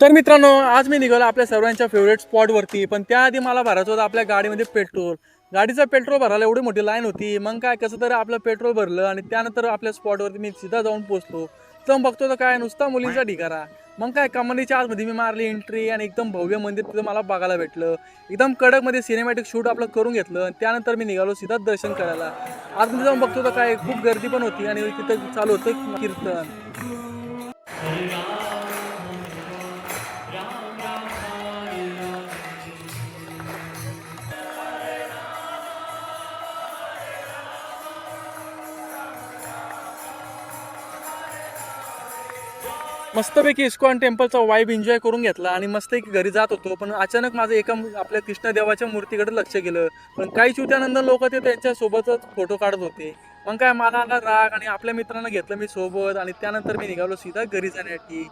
तर मित्रांनो आज मी निघालो आपल्या सर्वांच्या फेवरेट स्पॉटवरती पण त्याआधी मला भरायचं होतं आपल्या गाडीमध्ये पेट्रोल गाडीचं पेट्रोल भरायला एवढी मोठी लाईन होती. मग काय कसं तरी आपलं पेट्रोल भरलं आणि त्यानंतर आपल्या स्पॉटवरती मी सीधा जाऊन पोहोचलो. तर बघतो तर काय नुसता मुलींचा ढिगारा. मग काय कमानीच्या आतमध्ये मी मारली एंट्री आणि एकदम भव्य मंदिर तिथं मला बघायला भेटलं. एकदम कडकमध्ये सिनेमॅटिक शूट आपलं करून घेतलं आणि त्यानंतर मी निघालो सीधा दर्शन करायला. आतमध्ये जाऊन बघतो तर काय खूप गर्दी पण होती आणि तिथं चालू होतं कीर्तन. मस्तपैकी इस्कॉन टेम्पलचा वाईब एन्जॉय करून घेतला आणि मस्तपैकी घरी जात होतो. पण अचानक माझं एका आपल्या कृष्णदेवाच्या मूर्तीकडे लक्ष गेलं. पण काही चिवत्यानंतर लोक ते त्यांच्या सोबतच फोटो काढत होते. मग काय मला आता राग आणि आपल्या मित्रांना घेतलं मी सोबत आणि त्यानंतर मी निघालो सीधा घरी जाण्यासाठी.